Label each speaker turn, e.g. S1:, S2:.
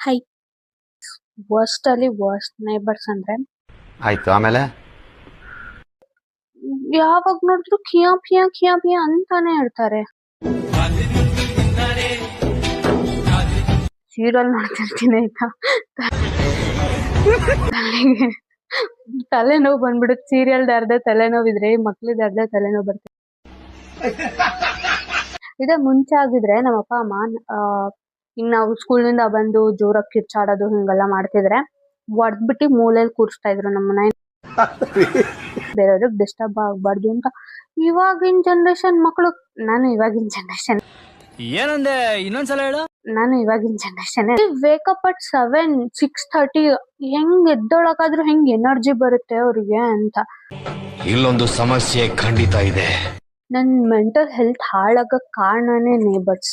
S1: High. Worst ಅಲ್ಲಿ worst neighbours ಅಂದ್ರೆ?
S2: ಆಯ್ತು ಆಮೇಲೆ?
S1: ಯಾವಾಗ ನೋಡಿದ್ರು ಕಿಯಾ ಪಿಯಾ ಕಿಯಾ ಪಿಯಾ ಅಂತಾನೆ ಇರ್ತಾರೆ ಸೀರಿಯಲ್ ನೋಡ್ತಿರ್ತೀನಿ ಆಯ್ತಾ? ತಲೆಗೆ ತಲೆನೋವು ಬಂದ್ಬಿಡುತ್ತೆ. ಸೀರಿಯಲ್ ಅರ್ಧ ತಲೆನೋವು ಇದ್ರೆ ಮಕ್ಳಿದ್ ಅರ್ಧ ತಲೆನೋವು ಬರ್ತದೆ ಇದೇ ಮುಂಚೆ ಆಗಿದ್ರೆ ನಮ್ಮ ಅಪ್ಪ ಅಮ್ಮ ಹಿಂಗ್ ನಾವು ಸ್ಕೂಲಿಂದ ಬಂದು ಜೋರಾಗಿ ಕಿರ್ಚಾಡೋದು ಹಿಂಗೆಲ್ಲ ಮಾಡ್ತಿದ್ರೆ ಹೊಡ್ದ್ಬಿಟ್ಟು ಮೂಲೆಯಲ್ಲಿ ಕೂರಿಸ್ತಾ ಇದ್ರು ನಮ್ಮನ್ನ ಬೇರೆಯವ್ರಿಗೆ ಡಿಸ್ಟರ್ಬ್ ಆಗ್ಬಾರ್ದು ಅಂತ. ಇವಾಗಿನ ಜನರೇಷನ್ ಮಕ್ಕಳು ನಾನು ಇವಾಗಿನ ಜನರೇಷನ್
S3: ಏನಂದೆ? ಇನ್ನೊಂದ್ಸಲ ಹೇಳು.
S1: ನಾನು ಇವಾಗಿನ generation wake up at seven six thirty ಹೆಂಗ್ ಎದ್ದೊಳಕಾದ್ರೂ ಹೆಂಗ್ ಎನರ್ಜಿ ಬರುತ್ತೆ ಅವ್ರಿಗೆ ಅಂತ.
S2: ಇಲ್ಲೊಂದು ಸಮಸ್ಯೆ ಖಂಡಿತ ಇದೆ.
S1: ನನ್ ಮೆಂಟಲ್ ಹೆಲ್ತ್ ಹಾಳಾಗಕ್ ಕಾರಣನೇ ನೇಬರ್ಸ್